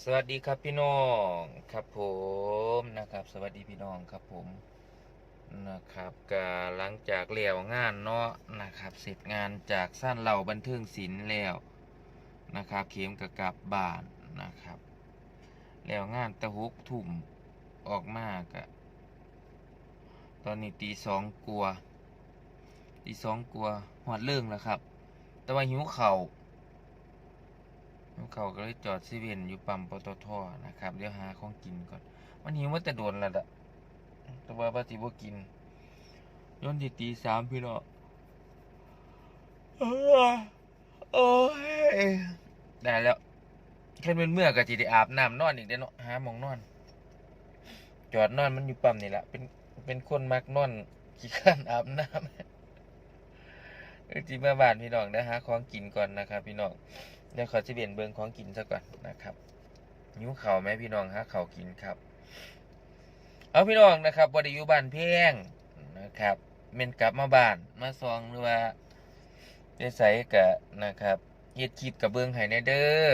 สวัสดีครับพี่น้องครับผมนะครับ สวัสดีพี่น้องครับผมนะครับก็หลังจากเลี้ยวงานเนาะนะครับเสร็จงานจากสั้นเหล่าบันเทิงศิลป์แล้วนะครับเข็มกับกลับบ้านนะครับแล้วงานตะฮุกทุ่มออกมากะตอนนี้ตีสองกลัวตีสองกลัวหอดเรื่องแล้วครับ แต่ว่าหิวเข่า วเขาก็เลยจอดซีเว่นอยู่ปั๊มปตทนะครับ เดี๋ยวหาของกินก่อน มันหิวมาแต่โดนแล้วอะแต่ว่าปฏิบ่กินย้อนตีตีสามพี่น้องเอ้ยโอ้ยได้แล้วแค่เป็นเมื่อก็จิได้อาบน้ำนอนอีกได้เนาะหาหมองนอน จอดนอนมันอยู่ปั๊มนี่แหละเป็นเป็นคนมักนอนขี้ข้านอาบน้ำ เออจีมาบานพี่น้องนะหาของกินก่อนนะครับ พี่น้องเดี๋ยวขอจะเปลี่ยนเบิงของกินซะก่อนนะครับนิ้วเข่าไหมพี่น้องฮะเข่ากินครับ เอาพี่น้องนะครับบไดิอยุบ้านเพียงนะครับเมนกลับมาบ้านมาซองหรือว่าได้ใส่กะนะครับเฮ็ดคลิปกับเบิงให้แน่เด้อ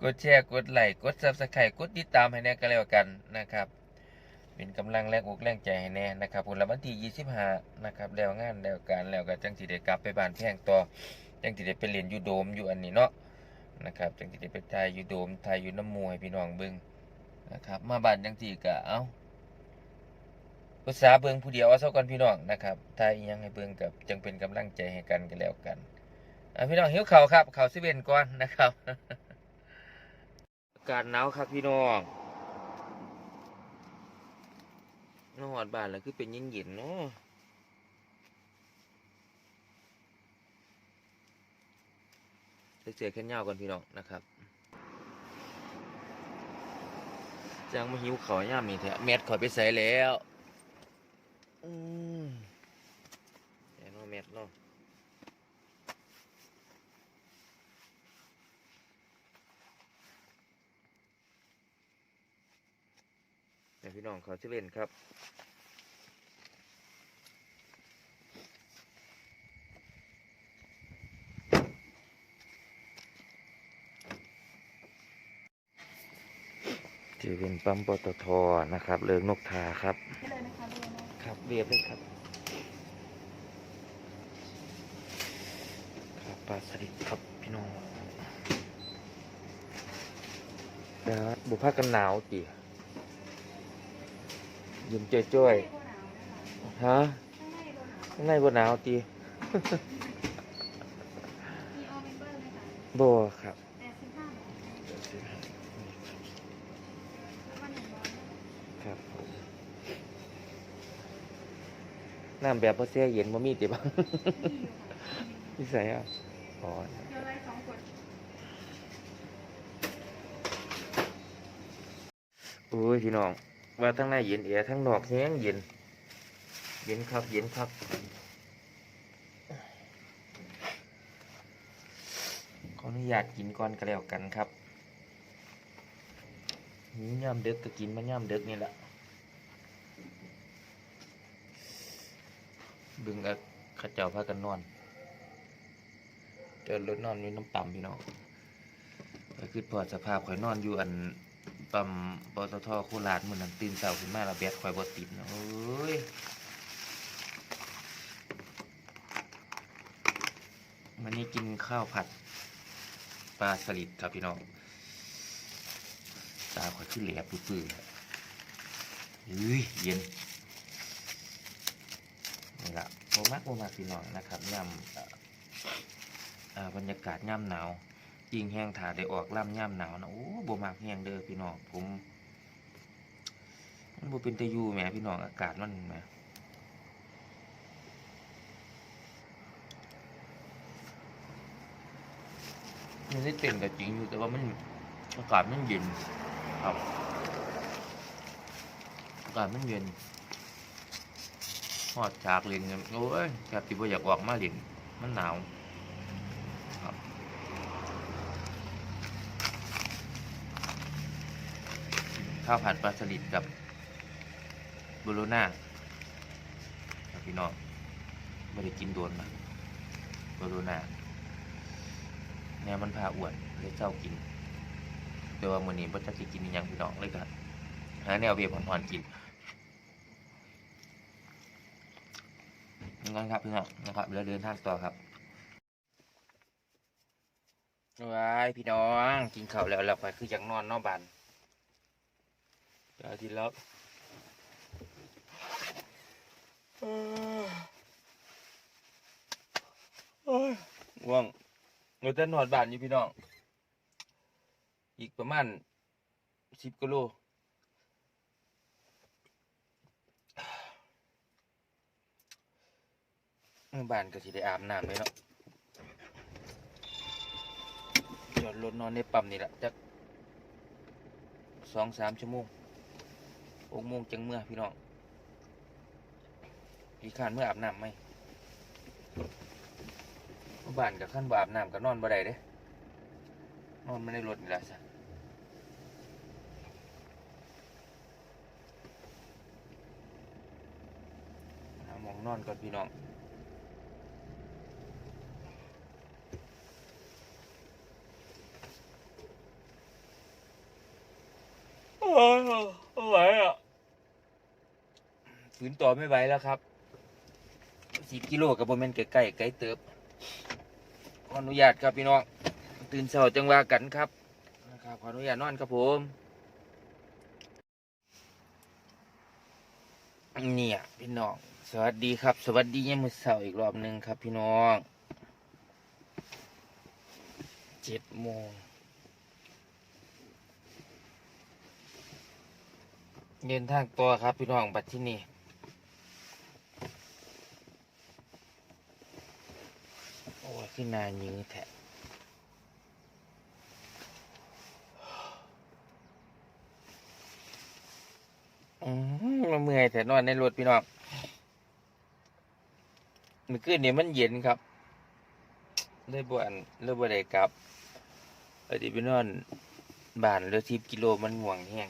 กดแชร์กดไลค์กดซับสไครต์กดติดตามให้แน่ก็แล้วกันนะครับ เป็นกำลังแรงอกแรงใจให้แน่นะครับผละวันที่25นะครับแล้วงานแล้วการแล้วก็จังสิได้กลับไปบ้านเพียงต่อจังสิได้ไปเรียนยูโดมอยู่อันนี้เนาะนะครับจังสิได้ไปถ่ายยูโดมถ่ายยูน้ำมวยพี่น้องเบิ่งนะครับมาบ้านจังสิก็เอ้าภาษาเบิ่งผู้เดียวเอาซะก่อนพี่น้องนะครับถ่ายยังให้เบิ่งกับจังเป็นกำลังใจให้กันก็แล้วกันพี่น้องหิวเข้าครับเข้าวสิเวนก่อนนะครับอากาศหนาวครับพี่น้อง นอดบ้านแล้วคือเป็นเย็นๆเนาะเสือแค่เงาวก่อนพี่น้องนะครับจังมาหิวเขาย่ามนี่แท้แมทขอยไปใส่แล้ว อืมแน่นอนแมทเนาะแต่พี่ น้องเขาชื่อเล่นครับ จะเป็นปั๊มปตทนะครับ เลิงนกทาครับให้เลยนะคะดูนะครับเรียบเลยครับครับปลาสลิดครับพี่น้องเดี๋ยวบุพากันหนาวจี ยืมจ้อยข้างในก็หนาวนะคะๆฮะข้างในก็หนาวข้างในบนหนาวจีมีออเมมเบอร์ไหมคะโบครับแปดสิบห้าบาทแล้วก็หนึ่งร้อยครับผมน้ำแบบพอเสียเย็นบ่มีติบ้างมีอยู่ค่ะพี่ใส่อะอ๋อเดี๋ยวอะไรสองขวดโอ้ยพี่น้อง ว่าทั้งในเย็นเอียทั้งนอกแห้งเย็น เย็นครับเย็นครับขออนุญาตกินก่อนก็แล้วกันครับหิวย่ำเด็กก็กินมาย่ำเด็กนี่แหละเบึงกับข้าเจ้าพากันนอนเจอรถนอนอยู่น้ำต่ำพี่น้องก็คือพอสภาพข่อยนอนอยู่อัน ปั๊มปตทโคราชมือนั้นตื่นเช้าขึ้นมาแล้วแบตข่อยบ่ติดนะเอ้ยวันนี้กินข้าวผัดปลาสลิดครับพี่น้องตาข่อยขึ้นแหลบปื้อๆเฮ้ยเย็นนี่ละโมมักโมมักพี่น้องนะครับย่ำอ่าบรรยากาศย่ำหนาว ยิงแห้งถาได้ออกล่ำย่ำหนาวนะโอ้โบมักแห้งเด้อพี่น้องผมมันบ่เป็นตะยูแหมพี่น้องอากาศมันแหมมันได้เต็มกับจริงอยู่แต่ว่ามันอากาศมันเย็นครับอากาศมันเย็นหอดฉากเล่นกันโอ้ยแทบที่บ่อยากออกมาเล่นมันหนาวครับ ข้าวผัดปลาสลิดกับบูโรน่าพี่น้องไม่ได้กินโดนนะบูโรน่าเนี่ยมันพาอ้วนเลยเจ้ากินแต่ว่ามื้อนี้บ่จักสิกินอิหยังพี่น้องเลยก็หาแนวเวียบหอนๆกินงั้นครับพี่น้องนะครับแล้วเดินทางต่อครับว้ายพี่น้องกินข้าวแล้วแล้วไปคือยากนอนนอกบ้าน อาทีแล้วง่วงเราจะนอนบ้านอยู่พี่น้อง อีกประมาณสิบกิโลบ้านก็สิได้อาบน้ำเลยเนาะจอดรถนอนในปั๊มนี่แหละจักสองสามชั่วโมง หกโมงจังเมื่อพี่น้องพี่ขานเมื่ออาบน้ำไหมบ้านกับขั้นบ่อาบน้ำกับนอนบ่ได้เด้นอนไม่ได้รถนี่ละสิหามองนอนก่อนพี่น้อง โอ้ยไม่ไหวอะ ฝืนต่อไม่ไหวแล้วครับสิบกิโลกับโมเมนต์ใกล้ๆไกลเติบขออนุญาตครับพี่น้องตื่นเช้าจังว่ากันครับนะครับขออนุญาตนอนครับผมเนี่ยพี่น้อง สวัสดีครับ สวัสดียามมื้อเช้าอีกรอบหนึ่งครับ พี่น้องเจ็ดโมงเดินทางตัวครับพี่น้องบัดที่นี่ โอ้ยขึ้นนายื้แทะอืมาเมื่อยแต่นอนในรถพี่น้องมื่อคืนเนี้มันเย็นครับเลยบ่อันเลยบ่ได้กลับไปที่ไปนอนบ้านเหลือสิบกิโลมันห่วงแห้ง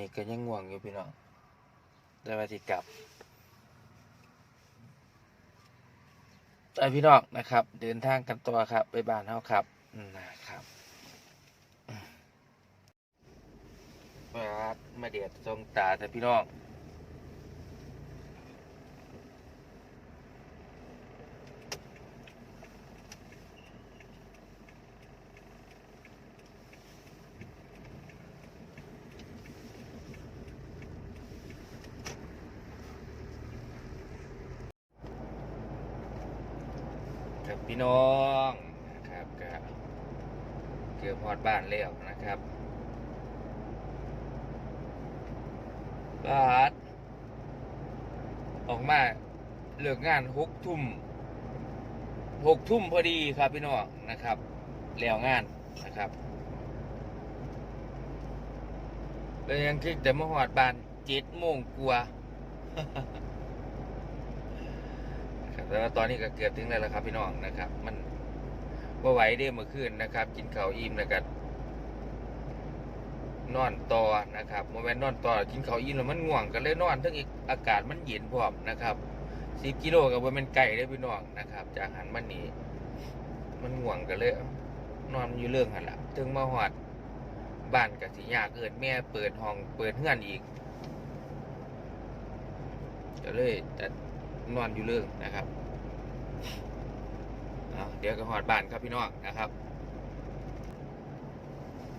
นี้ก็ยังง่วงอยู่พี่น้องแต่ว่าสิกลับไอพี่น้องนะครับ เดินทางกันตัวครับ ไปบ้านเฮาครับนะครับครับมาเดียดทรงตาแต่พี่น้อง พี่น้องนะครับก็เกือบฮอดบ้านแล้วนะครับบาสออกมาเลิกงานหกทุ่มหกทุ่มพอดีครับพี่น้องนะครับ แล้วงานนะครับแล้วยังคิดแต่มาหอดบ้านเจ็ดโมงกว่านะครับ แล้วตอนนี้ก็เกือบถึงแล้วละครับพี่น้องนะครับ มันว่าไหวได้เมื่อคืนนะครับ กินข้าวอิ่มแล้วก็นอนต่อนะครับโมเมนต์นอนต่อกินข้าวอิ่มแล้วมันง่วงก็เลยนอนทั้งอีกอากาศมันเย็นพร้อมนะครับสิบกิโลกับว่ามันไก่ได้พี่น้องนะครับ จากหันมันนี่มันง่วงก็เลยนอนอยู่เรื่องหันละถึงมาหอดบ้านกับสิยาเกิดแม่เปิดห้องเปิดเฮือนอีกก็เลยจะ นอนอยู่เรื่องนะครับเดี๋ยวก็หอดบ้านครับพี่น้องนะครับ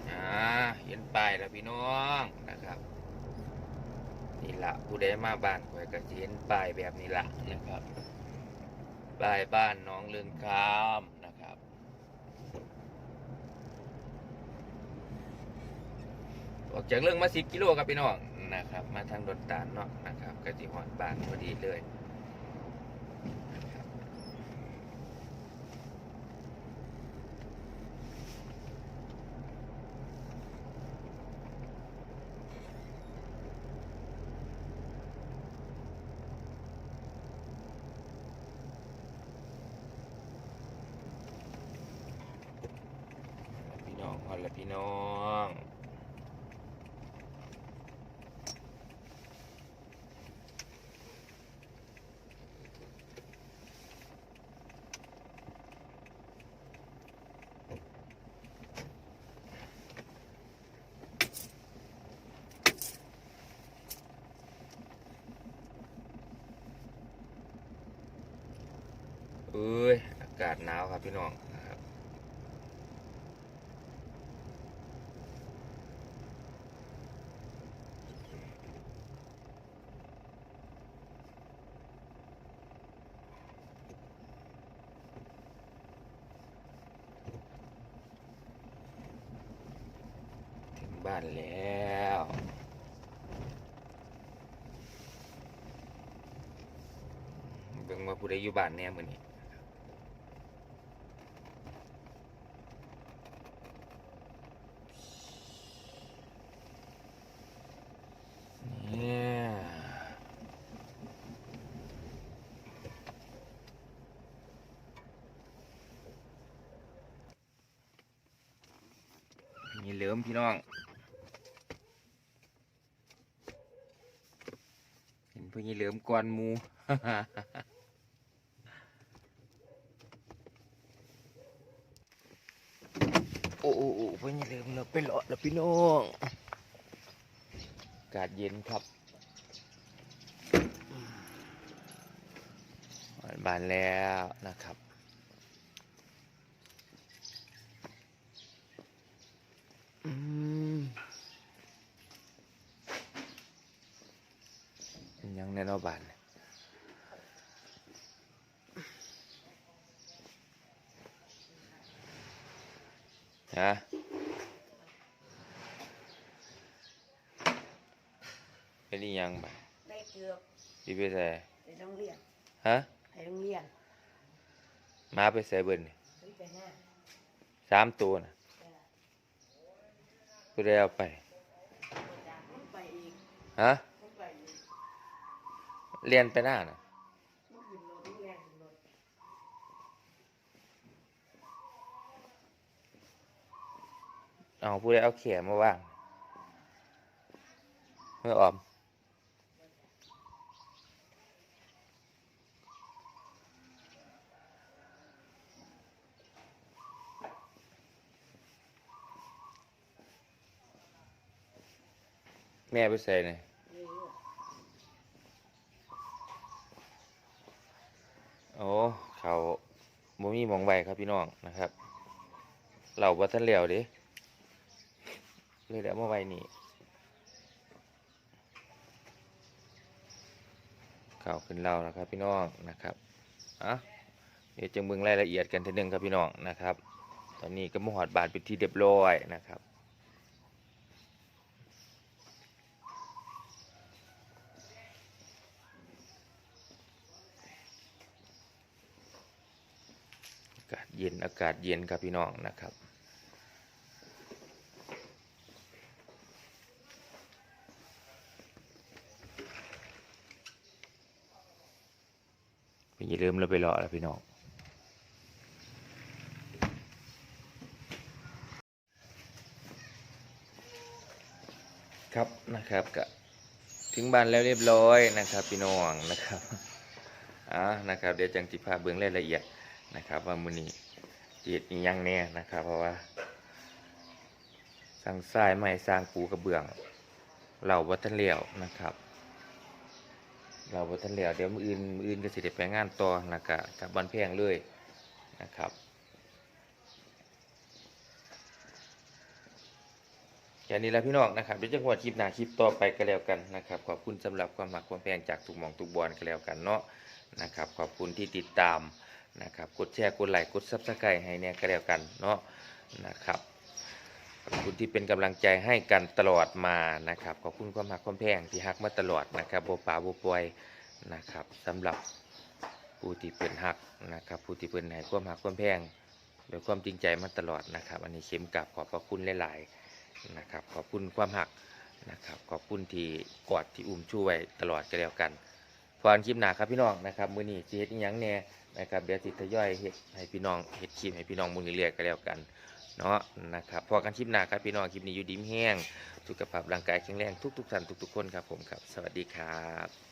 อ่าเห็นป้ายแล้วพี่น้องนะครับนี่ละผู้ใดมาบ้านข่อยก็สิเห็นป้ายแบบนี้ละนะครับป้ายบ้านน้องเลืองคามนะครับออกจากเรื่องมาสิบกิโลครับพี่น้องนะครับ มาทางดนตาลเนาะนะครับก็สิหอดบ้านพอดีเลย แหละพี่น้องเอ้ยอากาศหนาวครับพี่น้อง ว่าผู้ใดอยู่บ้านแน่มื้อนี้เนี่ยมีเหลิมพี่น้อง เห็นผู้หญิงเหลิมกวนมู โอ้โอ้โอ้เพิ่งอย่าลืมเราไปเลาะแล้วพี่น้องอากาศเย็นครับบานแล้วนะครับอืมยังในนอบานเนี่ย ฮะเป็นอีหยังบ่าได้เกือบพี่ไปใส่ไปโรงเรียนฮะไปโรงเรียนมาไปใส่เบิ่นนี่ไปไปหน้าสามตัวนะผู้ได้เอาไปจากนั้นไปอีกฮะมันไปอีกเรียนไปหน้าน่ะ มันขึ้นรถมันแรงขึ้นรถ เอาผู้ได้เอาเขียมาว่างเมื่อออมแม่ไปใส่เนี่ยเรื่อยโอ้เขาบ่มีหมองใบครับพี่น้องนะครับ เหล่าบัทันเหลียวดิ เลยเดี๋ยวมาไว้นี่ข่าวขึ้นเราแล้วครับ พี่น้องนะครับอะเดี๋ยวจึงเบิ่งรายละเอียดกันทีหนึงครับพี่น้องนะครับ ตอนนี้ก็มหอดบาทเป็นที่เรียบร้อยนะครับอากาศเย็นอากาศเย็นครับพี่น้องนะครับ อย่าลืมเราไปรอแล้วพี่น้องครับนะครับก็ถึงบ้านแล้วเรียบร้อยนะครับ พี่น้องนะครับอ่านะครับ เดี๋ยวจังจิพาเบื้องรายละเอียดนะครับว่ามือนี้จีดยังแน่นะครับ เพราะว่าสร้างทรายใหม่สร้างปูกระเบื้องเหล่าวัฒนเลียวนะครับ เราบ่ทันแล้วเดี๋ยวมืออื่นมืออื่นก็สิได้ไปงานต่อนะครับกับบ้านแพงเลยนะครับแค่นี้แล้วพี่น้องนะครับเดี๋ยวจะหัวคลิปหน้าคลิปต่อไปก็แล้วกันนะครับขอบคุณสำหรับความหักความแพงจากทุกหมองทุกบอลก็แล้วกันเนาะนะครับขอบคุณที่ติดตามนะครับกดแชร์กดไลค์กดซับสไครต์ให้เนี่ยก็แล้วกันเนาะนะครับ คุณที่เป็นกำลังใจให้กันตลอดมานะครับ ขอบคุณความหักความแพงที่หักมาตลอดนะครับโบป่าโบปล่อยนะครับสำหรับผู้ที่เป็นหักนะครับผู้ที่เป็นให้ความหักความแพงโดยความจริงใจมาตลอดนะครับ อันนี้เข้มกับขอบพระคุณหลายๆนะครับ ขอบคุณความหักนะครับ ขอบคุณที่กอดที่อุ้มช่วยตลอดก็แล้วกันพรคลิปหนาครับพี่น้องนะครับมือนี้สิเฮ็ดยังแน่นะครับเดี๋ยวสิทยอยเฮ็ดให้พี่น้องเฮ็ดคลิปให้พี่น้องมื้อนี้เรียกก็แล้วกัน เนาะนะครับพอกันคลิปหน้าครับพี่น้องคลิปนี้อยู่ดิมแห้งสุขภาพร่างกายแข็งแรงทุกๆท่านทุก ๆ คนครับผมครับ สวัสดีครับ